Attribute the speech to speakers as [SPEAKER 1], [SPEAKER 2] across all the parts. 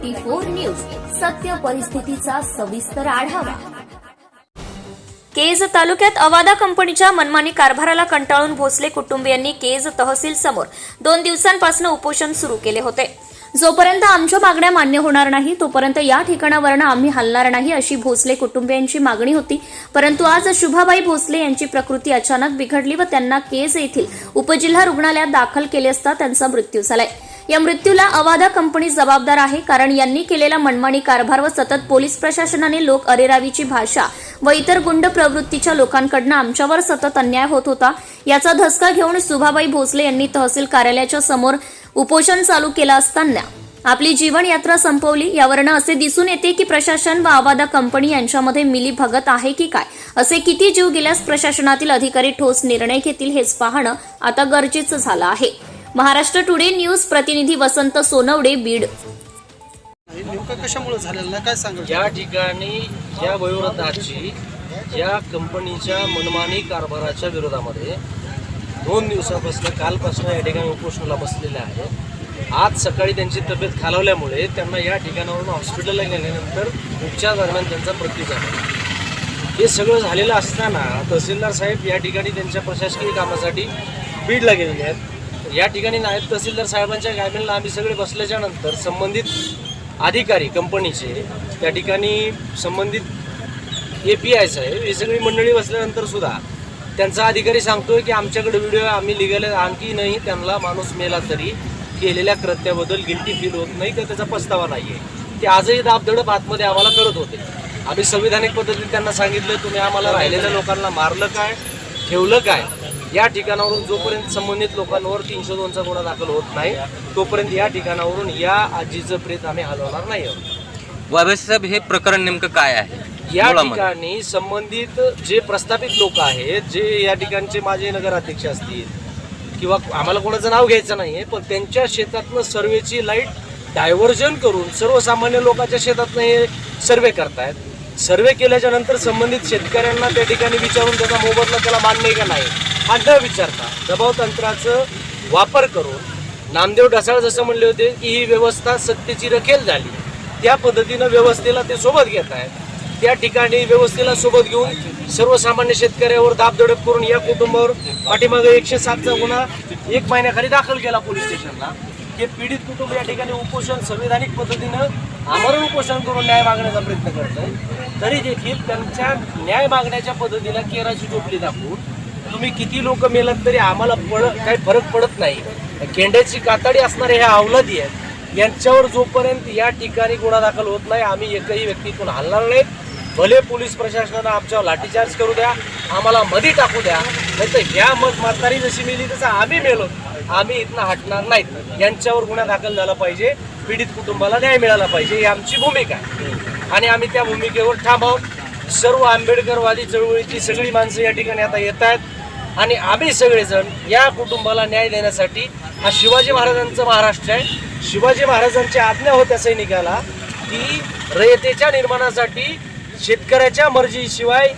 [SPEAKER 1] Twenty four news. सत्य परिस्थितीचा सविस्तर आढावा.
[SPEAKER 2] केज तालुक्यात अवादा कंपनीच्या मनमानी कारभाराला कंटाळून भोसले कुटुंबियांनी केज तहसील समोर दोन दिवसांपासून उपोषण सुरू केले होते. जोपर्यंत आमच्या मागण्या मान्य होणार नाही तोपर्यंत या ठिकाणावरनं आम्ही हलणार नाही अशी भोसले कुटुंबियांची मागणी होती. परंतु आज शुभाबाई भोसले यांची प्रकृती अचानक बिघडली व त्यांना केज येथील उपजिल्हा रुग्णालयात दाखल केले असता त्यांचा मृत्यू झालाय. या मृत्यूला अवादा कंपनी जबाबदार आहे कारण यांनी केलेला मनमानी कारभार व सतत पोलीस प्रशासनाने लोक अरेरावीची भाषा व इतर गुंड प्रवृत्तीच्या लोकांकडनं आमच्यावर सतत अन्याय होत होता. याचा धसका घेऊन सुभाबाई भोसले यांनी तहसील कार्यालयाच्या समोर उपोषण चालू केलं असताना आपली जीवन यात्रा संपवली. यावरनं असे दिसून येते की प्रशासन व आवादा कंपनी यांच्यामध्ये मिली भगत आहे की काय? असे किती जीव गेल्यास प्रशासनातील अधिकारी ठोस निर्णय घेतील हेच पाहणं आता गरजेचं झालं आहे. महाराष्ट्र टुडे न्यूज प्रतिनिधी वसंत सोनवडे बीड.
[SPEAKER 3] नेमकं कशामुळे झालेलं? नाही काय सांगा
[SPEAKER 4] या ठिकाणी या वयोवृद्धाची या कंपनीच्या मनमानी कारभाराच्या विरोधामध्ये दोन दिवसापासून कालपासून या ठिकाणी उपोषणाला बसलेले आहे आज सकाळी त्यांची तब्येत खालावल्यामुळे त्यांना या ठिकाणावरून हॉस्पिटलला गेल्यानंतर उपचार दरम्यान त्यांचा मृत्यू झाला. हे सगळं झालेलं असताना तहसीलदार साहेब या ठिकाणी त्यांच्या प्रशासकीय कामासाठी बीडला गेलेले आहेत. या ठिकाणी नायब तहसीलदार साहेबांच्या गायबीनला आम्ही सगळे बसल्याच्या नंतर संबंधित अधिकारी कंपनीचे त्या ठिकाणी संबंधित ए पी आय साहेब ही सगळी मंडळी बसल्यानंतर सुद्धा त्यांचा अधिकारी सांगतोय की आमच्याकडे व्हिडिओ आम्ही लिगल आणखी नाही त्यांना माणूस मेला तरी केलेल्या कृत्याबद्दल गिल्टी फील होत नाही तर त्याचा पस्तावा नाही आहे ते आजही दाबधडप आतमध्ये आम्हाला करत होते. आम्ही संविधानिक पद्धतीने त्यांना सांगितलं तुम्ही आम्हाला राहिलेल्या लोकांना मारलं काय ठेवलं काय या ठिकाणावरून जोपर्यंत संबंधित लोकांवर तीनशे दोनचा गुन्हा दाखल होत नाही तोपर्यंत या ठिकाणावरून या आजीचं प्रेत आम्ही हलवणार नाही आहोत.
[SPEAKER 5] बाबासाहेब हे प्रकरण नेमकं काय आहे?
[SPEAKER 4] या. ठिकाणी संबंधित जे प्रस्थापित लोक आहेत जे या ठिकाणचे माझे नगराध्यक्ष असतील किंवा आम्हाला कोणाचं नाव घ्यायचं नाहीये पण त्यांच्या शेतातनं सर्वेची लाइट डायव्हर्जन करून सर्वसामान्य लोकांच्या शेतातनं हे सर्वे करतायत. सर्वे केल्याच्यानंतर संबंधित शेतकऱ्यांना त्या ठिकाणी विचारून त्याचा मोबदला त्याला मान्य आहे का नाही? हा न विचारता दबाव तंत्राचं वापर करून नामदेव ढसाळ जसं म्हणले होते की ही व्यवस्था सत्तेची रखेल झाली. त्या पद्धतीनं व्यवस्थेला ते सोबत घेत आहेत. त्या ठिकाणी व्यवस्थेला सोबत घेऊन सर्वसामान्य शेतकऱ्यावर दाबदडप करून या कुटुंबावर पाठीमागे एकशे सातचा गुन्हा एक महिन्याखाली दाखल केला पोलीस स्टेशनला. हे पीडित कुटुंब या ठिकाणी उपोषण संविधानिक पद्धतीनं आमरण उपोषण करून न्याय मागण्याचा प्रयत्न करत आहे तरी देखील त्यांच्या न्याय मागण्याच्या पद्धतीला केराची टोपली दाखवून तुम्ही किती लोक मेलात तरी आम्हाला पड काही फरक पडत नाही. केंड्याची कातडी असणारे ह्या अवलादी आहेत. यांच्यावर जोपर्यंत या ठिकाणी गुन्हा दाखल होत नाही आम्ही एकही व्यक्तीतून हलणार नाहीत. भले पोलीस प्रशासनानं आमच्यावर लाठीचार्ज करू द्या आम्हाला मध्ये टाकू द्या. नाही तर ह्या मत म्हातारी जशी मेली तसं आम्ही मेलो. आम्ही इथनं हटणार नाहीत. यांच्यावर गुन्हा दाखल झाला पाहिजे. पीडित कुटुंबाला न्याय मिळाला पाहिजे. ही आमची भूमिका आहे. आणि आम्ही त्या भूमिकेवर ठाम आहोत. सर्व आंबेडकरवादी चळवळीची सगळी माणसं या ठिकाणी आता येत आहेत. आणि आम्ही सगळेजण या कुटुंबाला न्याय देण्यासाठी हा शिवाजी महाराजांचं महाराष्ट्र आहे. शिवाजी महाराजांची आज्ञा होत्या सैनिकाला की रयतेच्या निर्माणासाठी शेतकऱ्याच्या मर्जीशिवाय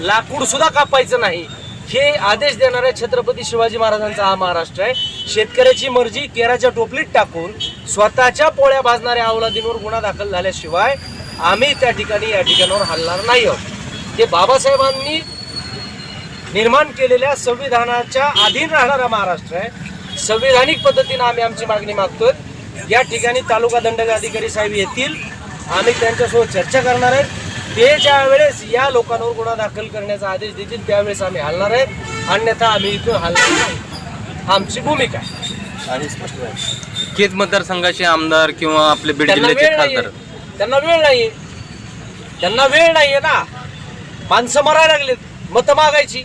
[SPEAKER 4] लाकूड सुद्धा कापायचं नाही. हे आदेश देणाऱ्या छत्रपती शिवाजी महाराजांचा हा महाराष्ट्र आहे. शेतकऱ्याची मर्जी केराच्या टोपलीत टाकून स्वतःच्या पोळ्या भाजणाऱ्या अवलादींवर गुन्हा दाखल झाल्याशिवाय आम्ही त्या ठिकाणी या ठिकाणावर हलणार नाही आहोत. हे बाबासाहेबांनी निर्माण केलेल्या संविधानाच्या अधीन राहणारा महाराष्ट्र आहे. संविधानिक पद्धतीनं आम्ही आमची मागणी मागतोय. या ठिकाणी तालुका दंडकाधिकारी साहेब येतील. आम्ही त्यांच्यासोबत चर्चा करणार आहेत. ते ज्या वेळेस या लोकांवर गुन्हा दाखल करण्याचा आदेश देतील त्यावेळेस आम्ही हलणार आहेत. अन्यथा आम्ही इथून हलणार नाही. आमची भूमिका आहे. आणि स्पष्ट आहे.
[SPEAKER 5] केज मतदारसंघाचे आमदार किंवा आपले बीड जिल्ह्याचे खासदार.
[SPEAKER 4] त्यांना वेळ नाहीये. त्यांना वेळ नाहीये ना. माणसं मरायला लागलेत. मतं मागायची.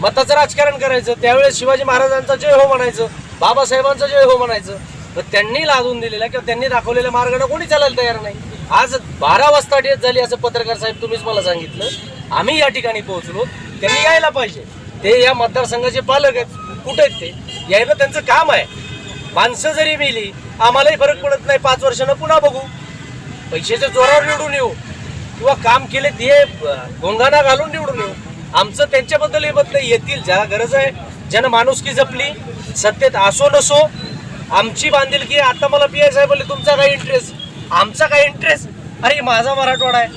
[SPEAKER 4] मताचं राजकारण करायचं त्यावेळेस शिवाजी महाराजांचा जय हो म्हणायचं बाबासाहेबांचा जय हो म्हणायचं. तर त्यांनी लादून दिलेला किंवा त्यांनी दाखवलेल्या मार्गाने कोणी चालायला तयार नाही. आज बारा वाजता डेट झाली असं पत्रकार साहेब तुम्हीच मला सांगितलं. आम्ही या ठिकाणी पोहोचलो. त्यांनी यायला पाहिजे. ते या मतदारसंघाचे पालक आहेत. कुठे आहेत ते? यायला त्यांचं काम आहे. माणसं जरी मिली आम्हालाही फरक पडत नाही. पाच वर्षानं पुन्हा बघू. पैशाच्या जोरावर निवडून येऊ. किंवा काम केले ते गोंगाना घालून निवडून येऊ. आमचं त्यांच्याबद्दल हे मत नाही. येतील ज्याला गरज आहे ज्यानं माणुसकी जपली सत्तेत असो नसो आमची बांधिलकी आता मला पी आय साहेब बोलले तुमचा काय इंटरेस्ट आमचा काय इंटरेस्ट अरे माझा मराठवाडा आहे.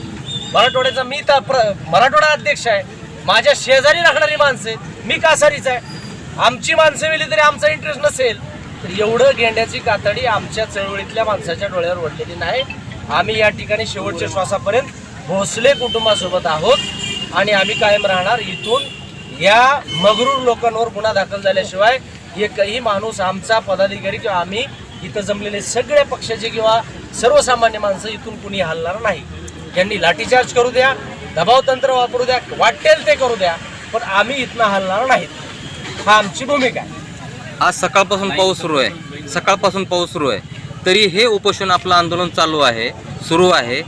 [SPEAKER 4] मराठवाड्याचा मी तर प्र- मराठवाडा अध्यक्ष आहे. माझ्या शेजारी राहणारी माणसं मी कासारीच आहे. आमची माणसं मिली तरी आमचा इंटरेस्ट नसेल. तर एवढं गेंड्याची कातडी आमच्या चळवळीतल्या माणसाच्या डोळ्यावर ओढलेली नाही. आम्ही या ठिकाणी शेवटच्या श्वासापर्यंत भोसले कुटुंबासोबत आहोत. आणि आम्ही कायम राहणार. इथून या मगरूर लोकांवर गुन्हा दाखल झाल्याशिवाय एकही माणूस आमचा पदाधिकारी किंवा आम्ही इथं जमलेले सगळ्या पक्षाचे किंवा सर्वसामान्य माणसं इथून कुणी हलणार नाही. यांनी लाठीचार्ज करू द्या दबाव तंत्र वापरू द्या वाटेल ते करू द्या पण आम्ही इथनं हलणार नाहीत. हा आमची भूमिका आहे.
[SPEAKER 5] आज सकाळपासून पाऊस सुरू आहे. सकाळपासून पाऊस सुरू आहे. तरी हे उपोषण आपलं आंदोलन चालू आहे सुरू आहे.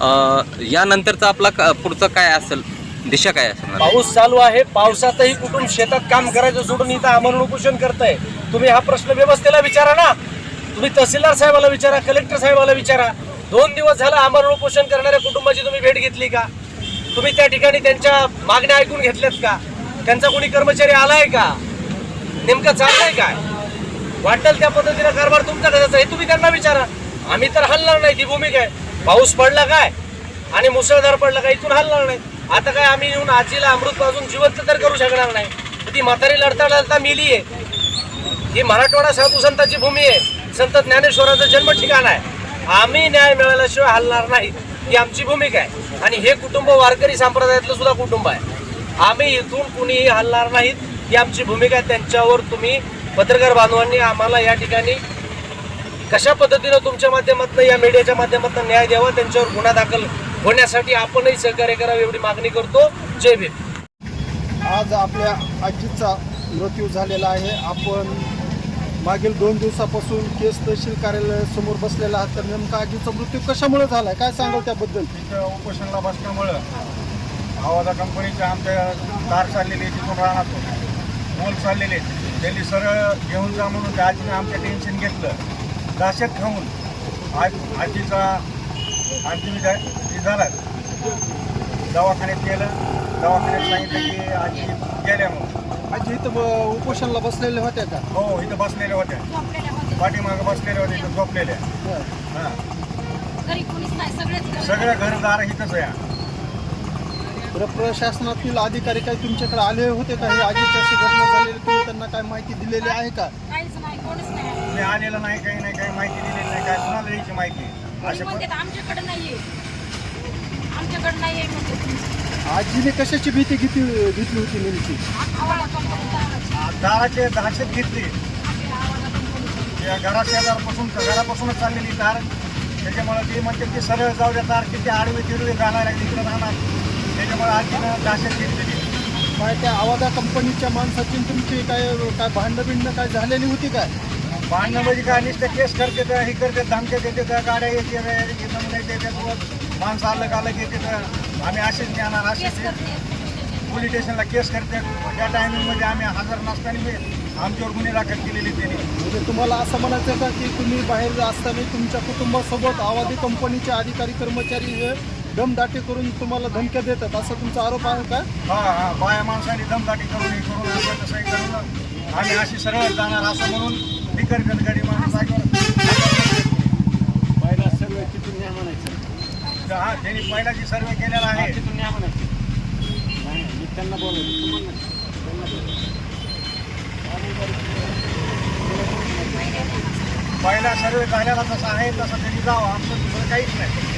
[SPEAKER 5] अ, यानंतरचं आपला क पुढचं काय असेल? दिशा काय असेल?
[SPEAKER 4] पाऊस चालू आहे पावसातही कुठून शेतात काम करायचं सोडून इथं आमरण उपोषण करताय. तुम्ही हा प्रश्न व्यवस्थेला विचारा ना. तुम्ही तहसीलदार साहेबाला विचारा कलेक्टर साहेबाला विचारा. दोन दिवस झालं आमरण उपोषण करणाऱ्या कुटुंबाची तुम्ही भेट घेतली का? तुम्ही त्या ठिकाणी त्यांच्या मागण्या ऐकून घेतल्यात का? त्यांचा कोणी कर्मचारी आलाय का? नेमकं चाललंय काय? वाटेल त्या पद्धतीनं कारभार तुमचा कशाचा हे तुम्ही त्यांना विचारा. आम्ही तर हलणार नाही ती भूमिका आहे. पाऊस पडला काय? आणि मुसळधार पडला काय? इथून हलणार नाही. आता काय आम्ही येऊन आजीला अमृत पाजून जिवंत तर करू शकणार नाही. ती म्हातारी लढता लढता मिली आहे. ही मराठवाडा साधू संतांची भूमी आहे. संत ज्ञानेश्वराचं जन्म ठिकाण आहे. आम्ही न्याय मिळाल्याशिवाय हलणार नाही. ही आमची भूमिका आहे आणि हे कुटुंब वारकरी संप्रदायातलं सुद्धा कुटुंब आहे. आम्ही इथून कुणीही हलणार नाहीत. ही आमची भूमिका आहे. त्यांच्यावर तुम्ही पत्रकार बांधवांनी आम्हाला या ठिकाणी कशा पद्धतीनं तुमच्या माध्यमातून या मीडियाच्या माध्यमातून न्याय द्यावा त्यांच्यावर गुन्हा दाखल होण्यासाठी आपणही सहकार्य करावं एवढी मागणी करतो. जय भीम.
[SPEAKER 3] आज आपल्या आजीचा मृत्यू झालेला आहे. आपण मागील दोन दिवसापासून केस तहसील कार्यालयासमोर बसलेला आहात. तर नेमका आजीचा मृत्यू कशामुळे झालाय? काय सांगाल त्याबद्दल?
[SPEAKER 6] उपोषणाला बसल्यामुळं आवाजा कंपनीच्या आमच्या तार चाललेले तिथून राहणार मोल चाललेले त्यांनी सरळ घेऊन जा म्हणून त्या आजीने आमचं टेन्शन घेतलं. दाशात खाऊन आज आजीचा अंतिम झाला. दवाखान्यात गेलं. दवाखान्यात सांगितलं की आजी गेल्या म्हणून
[SPEAKER 3] आजी इथं उपोषणाला बसलेल्या होत्या का?
[SPEAKER 6] हो इथं बसलेल्या होत्या. पाठीमागं बसलेल्या होत्या इथं झोपलेल्या. हां.
[SPEAKER 7] घरी कोणीच नाही सगळेच
[SPEAKER 6] सगळ्या घरदार इथंच आहे.
[SPEAKER 3] बरं प्रशासनातील अधिकारी काही तुमच्याकडे आले होते का? हे आजीची अशी घटना झालेली तुम्ही त्यांना काय माहिती दिलेली आहे का?
[SPEAKER 7] काहीच नाही कोणीच नाही
[SPEAKER 6] मी आलेलं नाही काही नाही काही माहिती दिलेली नाही काय कुणाला द्यायची माहिती? अशा
[SPEAKER 7] म्हणतात आमच्याकडे नाहीये. आमच्याकडे नाहीये म्हणते
[SPEAKER 3] आजीने कशाची भीती घेतली घेतली होती नेमकी
[SPEAKER 7] आवाजा कंपनीचा
[SPEAKER 6] दाराचे दहशत घेतली. या घरा शेजारपासून घरापासूनच चाललेली तार त्याच्यामुळे ते म्हणते की सरळ जाऊ द्या तार किती आडवे तिडवे जाणार आहे तिकडे राहणार. त्याच्यामुळे आजीनं दहशत घेतलेली.
[SPEAKER 3] काय त्या आवाजा कंपनीच्या माणसाची आणि तुमची काय काय भांडण बिंडणं काय झालेली होती काय?
[SPEAKER 6] भांडणं म्हणजे काय नुसतं केस करते तर हे करते धमक्या देते तर गाड्या येते माणसं अलग अलग येते तर आम्ही असेच नेणार असेच पोलीस स्टेशनला केस करते. त्या टायमिंगमध्ये आम्ही हजर नसताना मी आमच्यावर गुन्हे दाखल केलेले त्यांनी.
[SPEAKER 3] म्हणजे तुम्हाला असं म्हणायचं का की तुम्ही बाहेर असताना तुमच्या कुटुंबासोबत आवाजी कंपनीचे अधिकारी कर्मचारी हे दमदाटी करून तुम्हाला धमक्या देतात? असा तुमचा आरोप आहे का?
[SPEAKER 6] हा हा बाया माणसाने दमदाटी करून हे करून असं तसं हे करून आम्ही अशी सरळ जाणार असं म्हणून बिकर गडगडी माणूस
[SPEAKER 3] पहिला सर्व तिथून न्या म्हणायचं.
[SPEAKER 6] हा त्यांनी पहिला जी सर्वे केलेला आहे.
[SPEAKER 3] तिथून न्या म्हणायचं. नाही, मी त्यांना.
[SPEAKER 6] पहिला सर्वे झालेला आहे तसा त्यांनी जावं. आमचं दुसरं काहीच नाही.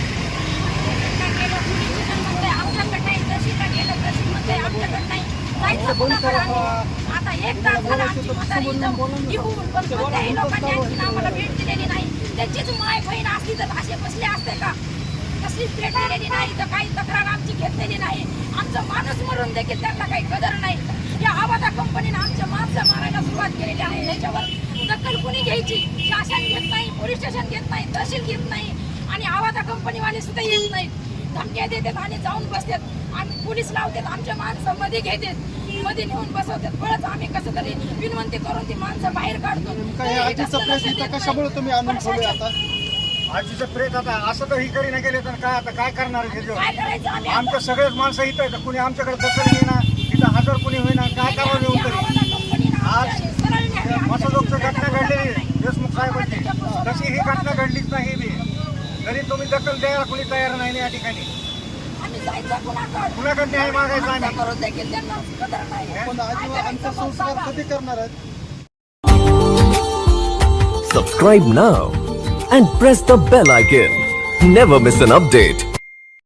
[SPEAKER 7] आमच्याकडे नाही तशीला गेलं तशी म्हणते आमच्याकडे नाही. जायचं कुणाकडे आम्ही? आता एक तास झाला आमची म्हातारी इथं येऊन पण कोणत्याही लोकांनी आणखीन आम्हाला भेट दिलेली नाही. त्यांचीच माय बहीण असली तर असे बसले असते का? कसलीच भेट दिलेली नाही तर काही तक्रार आमची घेतलेली नाही. आमचं माणूस मरून देखील त्यांना काही कदर नाही. या आवाजा कंपनीनं आमच्या माणसं मारायला सुरुवात केलेली आहे. याच्यावर दखल कुणी घ्यायची? शासन घेत नाही पोलीस स्टेशन घेत नाही तहसील घेत नाही. आणि आवाजा कंपनीवाले सुद्धा येत नाहीत. धमक्या देतात आणि जाऊन बसतात. आणि पोलीस लावतात. आमच्या माणसं मध्ये घेतात. मध्ये नेऊन बसवतात. परत आम्ही कसं तरी विनवंती करून ती माणसं बाहेर काढतो.
[SPEAKER 3] काय
[SPEAKER 7] तरी
[SPEAKER 3] आजीचा प्रश्न इथं कशामुळे. तुम्ही आणून ठेवले आता?
[SPEAKER 6] आजीचं प्रेत आता असं तर ही करी नाही गेले तर काय आता काय करणार आहे
[SPEAKER 7] काय
[SPEAKER 6] त्याच्यावर
[SPEAKER 7] करायचं आम्ही? आता?
[SPEAKER 6] आमचं सगळेच माणसं इथं आहेत. कुणी आमच्याकडे दखल घेणार तिथं हजर कुणी होईना काय करावं येऊन
[SPEAKER 7] या
[SPEAKER 6] तरी आज मसदोगचं घटना घडलेली देशमुख साहेबांची तशी ही घटना घडलीच नाही बी. तरी तुम्ही दखल द्यायला कोणी तयार नाही ना या ठिकाणी.
[SPEAKER 7] आम्ही जायचं कुणाकडं?
[SPEAKER 6] कुणाकडे न्याय मागायचा आम्ही
[SPEAKER 7] आमचा करू देखील त्यांना कदर नाही.
[SPEAKER 3] पण आजी आमचा संस्कार कधी करणार आहेत
[SPEAKER 8] Subscribe now and press the bell icon. Never miss an update.